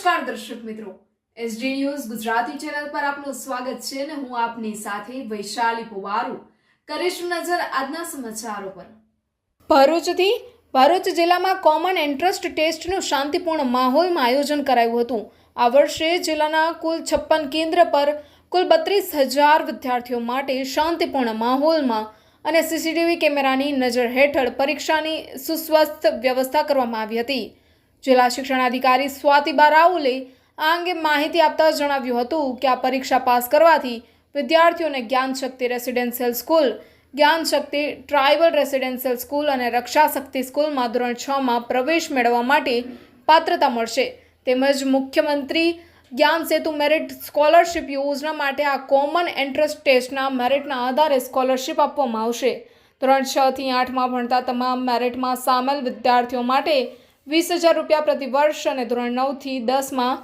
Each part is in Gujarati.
નમસ્કાર દર્શક મિત્રો. એસડી ન્યૂઝ ગુજરાતી ચેનલ પર આપનું સ્વાગત છે અને હું આપની સાથે વૈશાલી પુવારુ. કરીશું નજર આજના સમાચારો પર. ભરૂચથી ભરૂચ જિલ્લામાં કોમન એન્ટ્રસ્ટ ટેસ્ટનું શાંતિપૂર્ણ માહોલમાં આયોજન કરાયું હતું. આ વર્ષે જિલ્લાના કુલ છપ્પન કેન્દ્ર પર કુલ બત્રીસ હજાર વિદ્યાર્થીઓ માટે શાંતિપૂર્ણ માહોલમાં અને સીસીટીવી કેમેરાની નજર હેઠળ પરીક્ષાની સુસ્વસ્થ વ્યવસ્થા કરવામાં આવી હતી. જિલ્લા શિક્ષણાધિકારી સ્વાતિબા રાઉલે આ અંગે માહિતી આપતા જણાવ્યું હતું કે આ પરીક્ષા પાસ કરવાથી વિદ્યાર્થીઓને જ્ઞાન શક્તિ રેસિડેન્શિયલ સ્કૂલ જ્ઞાન શક્તિ ટ્રાઇબલ રેસિડેન્શિયલ સ્કૂલ અને રક્ષા શક્તિ સ્કૂલમાં ધોરણ છમાં પ્રવેશ મેળવવા માટે પાત્રતા મળશે. તેમજ મુખ્યમંત્રી જ્ઞાન સેતુ મેરિટ સ્કોલરશિપ યોજના માટે આ કોમન એન્ટ્રન્સ ટેસ્ટના મેરિટના આધારે સ્કોલરશિપ આપવામાં આવશે. ધોરણ છથી આઠમાં ભણતા તમામ મેરિટમાં સામેલ વિદ્યાર્થીઓ માટે વીસ હજાર રૂપિયા પ્રતિ વર્ષ અને ધોરણ નવથી દસમાં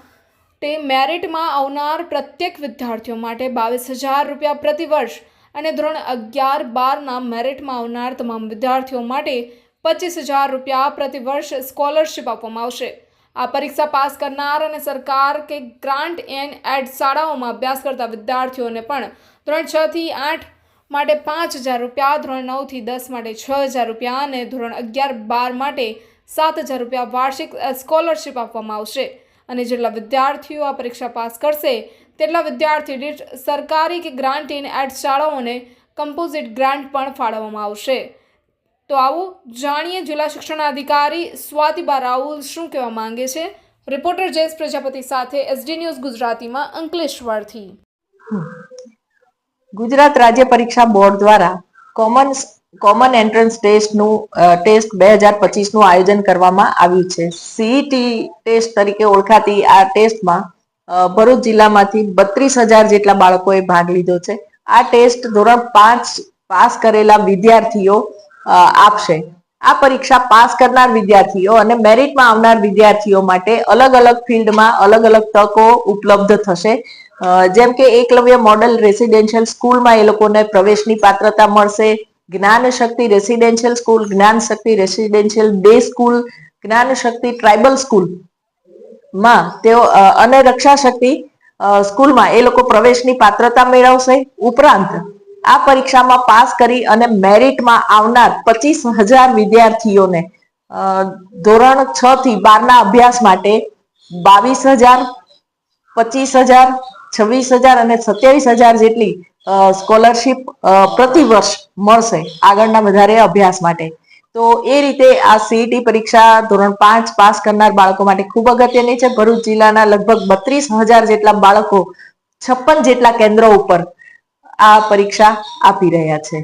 તે મેરિટમાં આવનાર પ્રત્યેક વિદ્યાર્થીઓ માટે બાવીસ હજાર રૂપિયા પ્રતિ વર્ષ અને ધોરણ અગિયાર બારના મેરિટમાં આવનાર તમામ વિદ્યાર્થીઓ માટે પચીસ હજાર રૂપિયા પ્રતિ વર્ષ સ્કોલરશિપ આપવામાં આવશે. આ પરીક્ષા પાસ કરનાર અને સરકાર કે ગ્રાન્ટ એન્ડ એડ શાળાઓમાં અભ્યાસ કરતા વિદ્યાર્થીઓને પણ ધોરણ છથી આઠ માટે પાંચ હજાર રૂપિયા, ધોરણ નવથી દસ માટે છ હજાર રૂપિયા અને ધોરણ અગિયાર બાર માટે સાત હજાર રૂપિયા વાર્ષિક સ્કોલરશિપ આપવામાં આવશે. અને જેટલા વિદ્યાર્થીઓ આ પરીક્ષા પાસ કરશે, તેટલા વિદ્યાર્થી દીઠ સરકારી કે ગ્રાન્ટ ઇન એડ શાળાઓને કમ્પોઝિટ ગ્રાન્ટ પણ ફાળવવામાં આવશે. તો આવું જાણીએ જિલ્લા શિક્ષણ અધિકારી સ્વાતિબા રાહુલ શું કહેવા માંગે છે? રિપોર્ટર જયેશ પ્રજાપતિ સાથે એસડી ન્યૂઝ ગુજરાતીમાં અંકલેશ્વરથી ગુજરાત રાજ્ય પરીક્ષા બોર્ડ દ્વારા કોમન કોમન એન્ટ્રન્સ ટેસ્ટનું ટેસ્ટ બે હજાર પચીસનું આયોજન કરવામાં આવ્યું છે. સીઈટી ટેસ્ટ તરીકે ઓળખાતી આ ટેસ્ટમાં ભરૂચ જિલ્લામાંથી બત્રીસ હજાર જેટલા બાળકોએ ભાગ લીધો છે. આ ટેસ્ટ ધોરણ પાંચ પાસ કરેલા વિદ્યાર્થીઓ આપશે. આ પરીક્ષા પાસ કરનાર વિદ્યાર્થીઓ અને મેરિટમાં આવનાર વિદ્યાર્થીઓ માટે અલગ અલગ ફિલ્ડમાં અલગ અલગ તકો ઉપલબ્ધ થશે. જેમ કે એકલવ્ય મોડલ રેસિડેન્શિયલ સ્કૂલમાં એ લોકોને પ્રવેશની પાત્રતા મળશે. જ્ઞાન શક્તિ રેસિડેન્શિયલ સ્કૂલ જ્ઞાન શક્તિ રેસિડેન્શિયલ ડે સ્કૂલ જ્ઞાન શક્તિ ટ્રાઇબલ સ્કૂલમાં તેઓ અને રક્ષા શક્તિ સ્કૂલમાં એ લોકો પ્રવેશની પાત્રતા મેળવશે. ઉપરાંત આ પરીક્ષામાં પાસ કરી અને મેરિટમાં આવનાર પચીસ હજાર વિદ્યાર્થીઓને ધોરણ છ થી બારના અભ્યાસ માટે બાવીસ હજાર, પચીસ હજાર, છવ્વીસ હજાર અને સત્યાવીસ હજાર જેટલી સ્કોલરશિપ પ્રતિ વર્ષ મળશે આગળના વધારે અભ્યાસ માટે. તો એ રીતે આ સીઈટી પરીક્ષા ધોરણ પાંચ પાસ કરનાર બાળકો માટે ખૂબ અગત્યની છે. ભરૂચ જિલ્લાના લગભગ બત્રીસ હજાર જેટલા બાળકો છપ્પન જેટલા કેન્દ્રો ઉપર આ પરીક્ષા આપી રહ્યા છે.